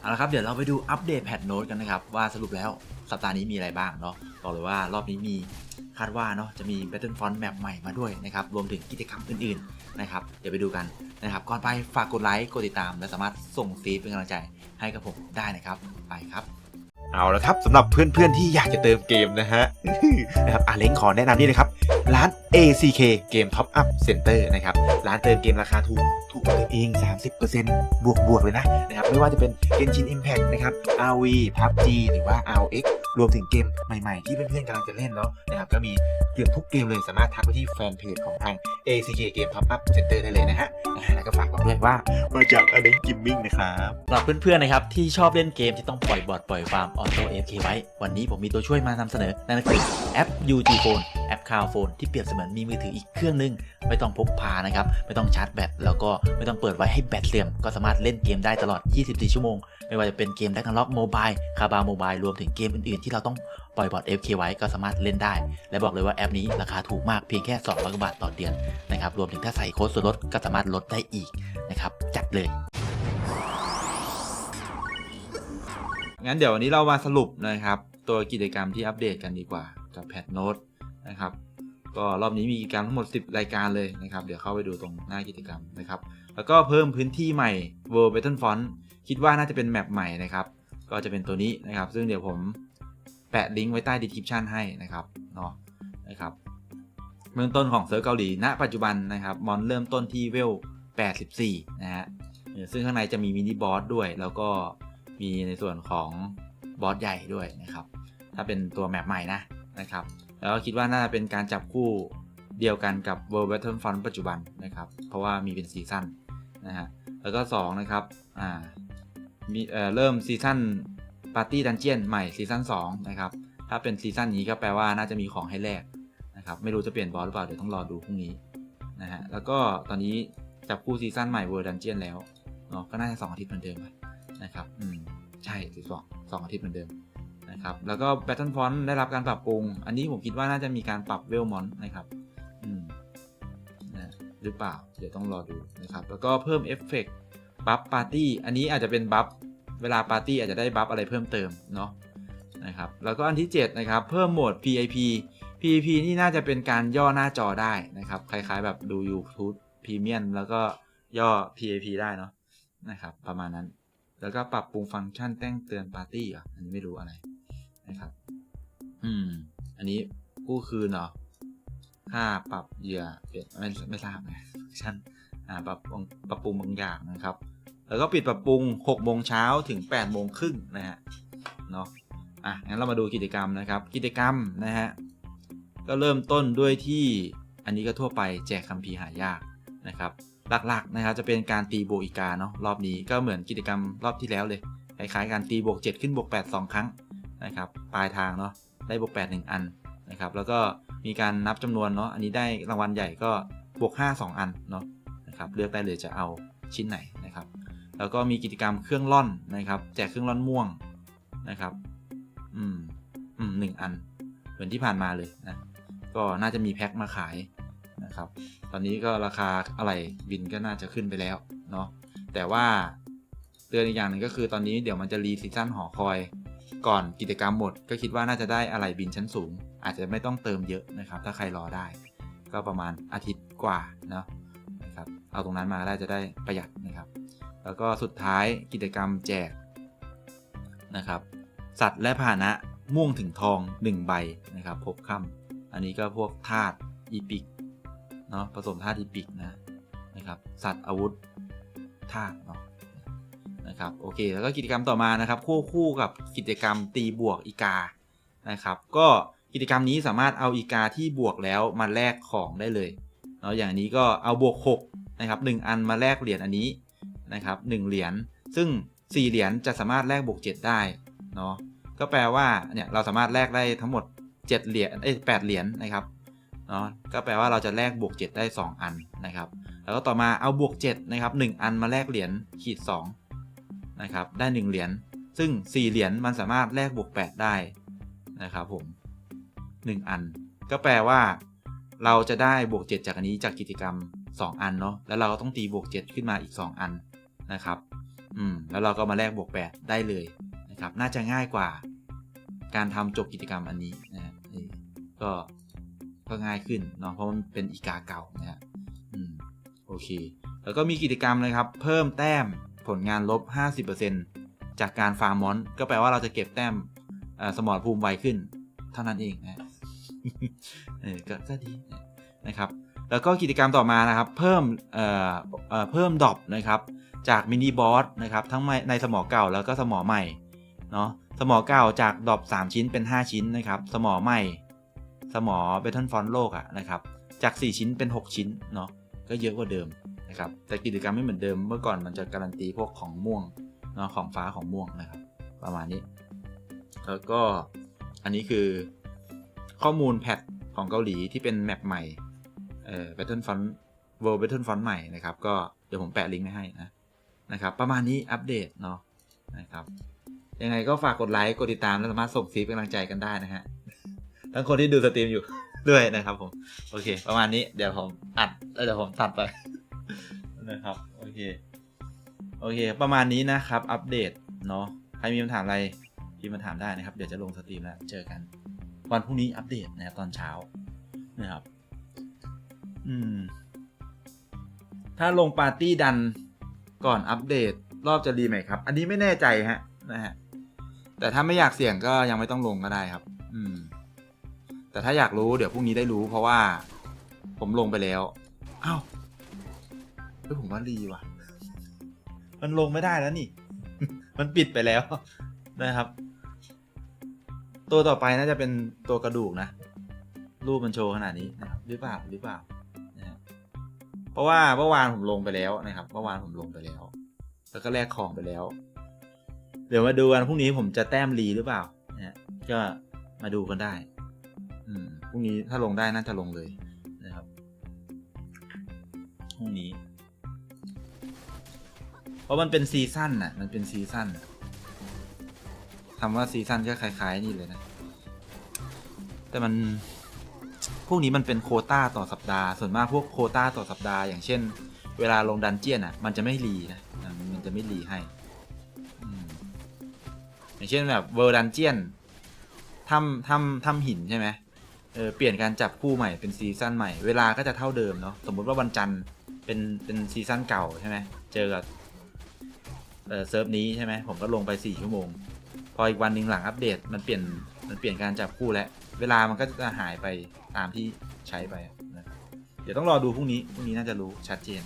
เอาละครับเดี๋ยวเราไปดูอัปเดตแพทโน้ตกันนะครับ ว่าสรุปแล้วสัปดาห์นี้มีอะไรบ้างเนาะบอกเลยว่ารอบนี้มีคาดว่าเนาะจะมี Battlefront แมปใหม่มาด้วยนะครับ รวมถึงกิจกรรมอื่นๆนะครับ เดี๋ยวไปดูกันนะครับ ก่อนไปฝากกดไลค์ กดติดตาม และสามารถส่งซีฟเป็นกำลังใจให้กับผมได้นะครับ ไปครับ เอาละครับสำหรับเพื่อนๆที่อยากจะเติมเกมนะฮะนะครับอาเล้งขอแนะนำนี่นะครับ ร้าน ACK เกม Top Up Center นะครับ ร้านเติมเกมราคาถูก ถูกเดิมเอง 30%บวกบวกๆเลยนะนะครับ ไม่ว่าจะเป็น Genshin Impact นะครับ RV PUBG หรือว่า RX รวมถึงเกมใหม่ๆ ที่เพื่อนๆกำลังจะเล่นเนาะนะครับก็มีเกือบทุกเกมเลยสามารถทักไปที่แฟนเพจของทาง ACK เกม Top Up Center ได้เลยนะฮะอ่าแล้วก็ฝากบอกด้วยว่ามาจากอาเล้งกิมมิ่งนะครับสำหรับเพื่อนๆนะครับที่ชอบเล่นเกมที่ต้องปล่อยบอทปล่อยฟาร์มออโต้เอฟเคไว้ วันนี้ผมมีตัวช่วยมานำเสนอนั่นก็คือแอป UG Phone แอป คาวโฟนที่เปรียบเสมือนมีมือถืออีกเครื่องหนึง ไม่ต้องพกพานะครับ ไม่ต้องชาร์จแบตแล้วก็ไม่ต้องเปิดไว้ให้แบตเสื่อมก็สามารถเล่นเกมได้ตลอด 24 ชั่วโมง ไม่ว่าจะเป็นเกม d a g ก n ล็อกโมบายคาบาโมบายรวมถึงเกมอื่นๆ ที่เราต้องปล่อยบอท FK ไว้ก็สามารถเล่นได้ และบอกเลยว่าแอปนี้ราคาถูกมากเพียงแค่ 200กว่าบาทต่อเดือนนะครับรวมถึงถ้าใส่โค้ดส่วนลดก็สามารถลดได้อีกนะครับจัดเลยงั้นเดี๋ยววันนี้เรามาสรุปนะครับ ตัวกิจกรรมที่อัปเดตกันดีกว่ากับแพทโน้ต นะครับ ก็รอบนี้มีกิจกรรมทั้งหมด 10 รายการเลยนะครับ เดี๋ยวเข้าไปดูตรงหน้ากิจกรรมนะครับ แล้วก็เพิ่มพื้นที่ใหม่ World Battlefront คิดว่าน่าจะเป็นแมปใหม่นะครับ ก็จะเป็นตัวนี้นะครับ ซึ่งเดี๋ยวผมแปะลิงก์ไว้ใต้ description ให้นะครับเนาะนะครับเบื้องต้นของเซิร์ฟเกาหลีณปัจจุบันนะครับ มอนเริ่มต้นที่เวล 84 นะฮะซึ่งข้างในจะมีมินิบอสด้วย แล้วก็มีในส่วนของบอสใหญ่ด้วยนะครับ ถ้าเป็นตัวแมปใหม่นะนะครับ แล้วคิดว่าน่าจะเป็นการจับคู่เดียวกันกับ World Battlefront ปัจจุบันนะครับ เพราะว่ามีเป็นซีซั่นนะฮะ แล้วก็2นะครับ อ่า มีเอ่อเริ่มซีซั่นปาร์ตี้ดันเจียนใหม่ซีซั่น2นะครับ ถ้าเป็นซีซั่นนี้ก็แปลว่าน่าจะมีของให้แลกนะครับ ไม่รู้จะเปลี่ยนบอสหรือเปล่า เดี๋ยวต้องรอดูพรุ่งนี้นะฮะ แล้วก็ตอนนี้จับคู่ซีซั่นใหม่ World Dungeon แล้วเนาะก็น่าจะ2อาทิตย์เหมือนเดิมนะครับ อืม ใช่สิสองสองอาทิตย์เหมือนเดิม นะครับ แล้วก็ Battlefront ได้รับการปรับปรุง อันนี้ผมคิดว่าน่าจะมีการปรับเวลมอนนะครับอืมนะหรือเปล่า เดี๋ยวต้องรอดูนะครับ แล้วก็เพิ่มเอฟเฟกต์บัฟปาร์ตี้ อันนี้อาจจะเป็นบัฟ เวลาปาร์ตี้อาจจะได้บัฟอะไรเพิ่มเติมเนาะนะครับ แล้วก็อันที่ 7 นะครับ เพิ่มโหมด PIP PIP นี่น่าจะเป็นการย่อหน้าจอได้นะครับ คล้ายๆแบบดู YouTube Premium แล้วก็ย่อ PIP ได้เนาะนะครับ ประมาณนั้น แล้วก็ปรับปรุงฟังก์ชันแจ้งเตือนปาร์ตี้อะอันนี้ไม่รู้อะไร นะครับ อืม อันนี้กู้คืนเหรอค่าปรับเหยื่อเปลี่ยนไม่ไม่ทราบนะฟังชันอ่าปรับปรับปรุงบางอย่างนะครับ แล้วก็ปิดปรับปรุง6โมงเช้าถึง8โมงครึ่งนะฮะเนาะอะงั้นเรามาดูกิจกรรมนะครับ กิจกรรมนะฮะก็เริ่มต้นด้วยที่อันนี้ก็ทั่วไปแจกคัมภีร์หายากนะครับ หลักๆนะครับจะเป็นการตีโบวกอีกาเนาะรอบนี้ก็เหมือนกิจกรรมรอบที่แล้วเลยคล้ายๆการตีบวก 7 ขึ้นบวก 8 2 ครั้ง นะครับปลายทางเนาะได้บวก8 1 อันนะครับแล้วก็มีการนับจำนวนเนาะอันนี้ได้รางวัลใหญ่ก็บวก5 2 อันเนาะนะครับเลือกได้เลยจะเอาชิ้นไหนนะครับ แล้วก็มีกิจกรรมเครื่องร่อนนะครับแจกเครื่องร่อนม่วงนะครับอืมอืมหนึ่งอัน เหมือนที่ผ่านมาเลยนะก็น่าจะมีแพ็คมาขายนะครับ ตอนนี้ก็ราคาอะไรบินก็น่าจะขึ้นไปแล้วเนาะแต่ว่าเตือนอีกอย่างหนึ่งก็คือตอนนี้เดี๋ยวมันจะรีซีซั่นหอคอย ก่อนกิจกรรมหมด ก็คิดว่าน่าจะได้อะไรบินชั้นสูง อาจจะไม่ต้องเติมเยอะนะครับ ถ้าใครรอได้ ก็ประมาณอาทิตย์กว่าเนาะนะครับเอาตรงนั้นมาได้จะได้ประหยัดนะครับ แล้วก็สุดท้ายกิจกรรมแจกนะครับ สัตว์และพาหนะม่วงถึงทอง 1 ใบนะครับพบค่ำอันนี้ก็พวกธาตุอีพิกเนาะผสมธาตุอีพิกนะนะครับ สัตว์อาวุธธาตุเนาะ นะครับโอเคแล้วก็กิจกรรมต่อมานะครับคู่คู่กับกิจกรรมตีบวกอีกานะครับก็กิจกรรมนี้สามารถเอาอีกาที่บวกแล้วมาแลกของได้เลยเนาะอย่างนี้ก็เอาบวก6นะครับ1อันมาแลกเหรียญอันนี้นะครับ1เหรียญซึ่ง 4 เหรียญจะสามารถแลกบวก7ได้เนาะก็แปลว่าเนี่ยเราสามารถแลกได้ทั้งหมด 7 เหรียญเอ้ย8เหรียญนะครับเนาะก็แปลว่าเราจะแลกบวก 7 ได้ 2 อันนะครับ แล้วก็ต่อมาเอาบวก7นะครับ1อันมาแลกเหรียญขีด2 นะครับได้ 1 เหรียญซึ่ง 4 เหรียญมันสามารถแลกบวก 8 ได้นะครับผม 1 อัน ก็แปลว่า เราจะได้บวก 7 จากอันนี้จากกิจกรรม 2 อันเนาะแล้วเราก็ต้องตีบวก 7 ขึ้นมาอีก 2 อันนะครับอืมแล้วเราก็มาแลกบวกแปดได้เลยนะครับน่าจะง่ายกว่า การทำจบกิจกรรมอันนี้นะก็ก็ง่ายขึ้นเนาะเพราะมันเป็นอีกาเก่านะฮะอืมโอเค แล้วก็มีกิจกรรมเลยครับ เพิ่มแต้ม ผลงานลบ 50%จากการฟาร์มมอน ก็แปลว่าเราจะเก็บแต้มเอ่อสมรภูมิไวขึ้น เท่านั้นเองนะก็ก็ดีนะครับ แล้วก็กิจกรรมต่อมานะครับ เพิ่มเเอ่อเพิ่มดรอปนะครับ จากมินิบอสนะครับ ทั้งในสมอเก่าแล้วก็สมอใหม่เนาะสมอเก่าจากดรอป3 ชิ้นเป็น 5 ชิ้นนะครับ สมอใหม่ สมอเบทเทิลฟอนโลกอะนะครับ จาก 4 ชิ้นเป็น 6 ชิ้นเนาะก็เยอะกว่าเดิม นะครับแต่กิจกรรมไม่เหมือนเดิมเมื่อก่อนมันจะการันตีพวกของม่วงเนาะของฟ้าของม่วงนะครับ ประมาณนี้ แล้วก็อันนี้คือข้อมูลแพทของเกาหลีที่เป็นแมปใหม่เอ่อ Battlefront World Battlefront ใหม่นะครับ ก็เดี๋ยวผมแปะลิงก์ไว้ให้นะนะครับ ประมาณนี้อัปเดตเนาะนะครับยังไงก็ฝากกดไลค์กดติดตามและสามารถส่งฟีดเป็นกำลังใจกันได้นะฮะทั้งคนที่ดูสตรีมอยู่ด้วยนะครับผม โอเค ประมาณนี้เดี๋ยวผมอัดแล้วเดี๋ยวผมตัดไป นะครับ โอเค โอเค ประมาณนี้นะครับ อัปเดต เนาะ ใครมีคำถามอะไรพิมพ์มาถามได้นะครับ เดี๋ยวจะลงสตรีมแล้ว เจอกัน วันพรุ่งนี้อัปเดตนะตอนเช้า นะครับ อืม ถ้าลงปาร์ตี้ดันก่อนอัปเดต รอบจะดีไหมครับ อันนี้ไม่แน่ใจฮะ นะฮะ แต่ถ้าไม่อยากเสี่ยงก็ยังไม่ต้องลงก็ได้ครับ อืม แต่ถ้าอยากรู้เดี๋ยวพรุ่งนี้ได้รู้ เพราะว่า ผมลงไปแล้ว อ้าว ฮ้ยผมว่ารีว่ะ มันลงไม่ได้แล้วนี่ มันปิดไปแล้วนะครับ ตัวต่อไปน่าจะเป็นตัวกระดูกนะ รูปมันโชว์ขนาดนี้นะครับ หรือเปล่าหรือเปล่านะเพราะว่าเมื่อวานผมลงไปแล้วนะครับ เมื่อวานผมลงไปแล้ว แล้วก็แลกของไปแล้ว เดี๋ยวมาดูกันพรุ่งนี้ผมจะแต้มรีหรือเปล่านะก็มาดูกันได้ อืมพรุ่งนี้ถ้าลงได้น่าจะลงเลยนะครับพรุ่งนี้ ราะมันเป็นซีซั่นน่ะ มันเป็นซีซั่นคำว่าซีซั่นก็คล้ายๆนี่เลยนะ แต่มัน พวกนี้มันเป็นโคต้าต่อสัปดาห์ ส่วนมากพวกโคต้าต่อสัปดาห์ อย่างเช่น เวลาลงดันเจียนอะ มันจะไม่รีนะ มันจะไม่รีให้ อย่างเช่นแบบเวอร์ดันเจียนทำทำทำหินใช่ไหมเออเปลี่ยนการจับคู่ใหม่เป็นซีซั่นใหม่ เวลาก็จะเท่าเดิมเนาะ สมมุติว่าวันจันทร์เป็นเป็นซีซั่นเก่าใช่ไหมเจอกับ เซิร์ฟนี้ใช่ไหมผมก็ลงไปสี่ชั่วโมง พออีกวันหนึ่งหลังอัปเดตมันเปลี่ยนมันเปลี่ยนการจับคู่แล้ว เวลามันก็จะหายไปตามที่ใช้ไปนะเดี๋ยวต้องรอดูพรุ่งนี้พรุ่งนี้น่าจะรู้ชัดเจน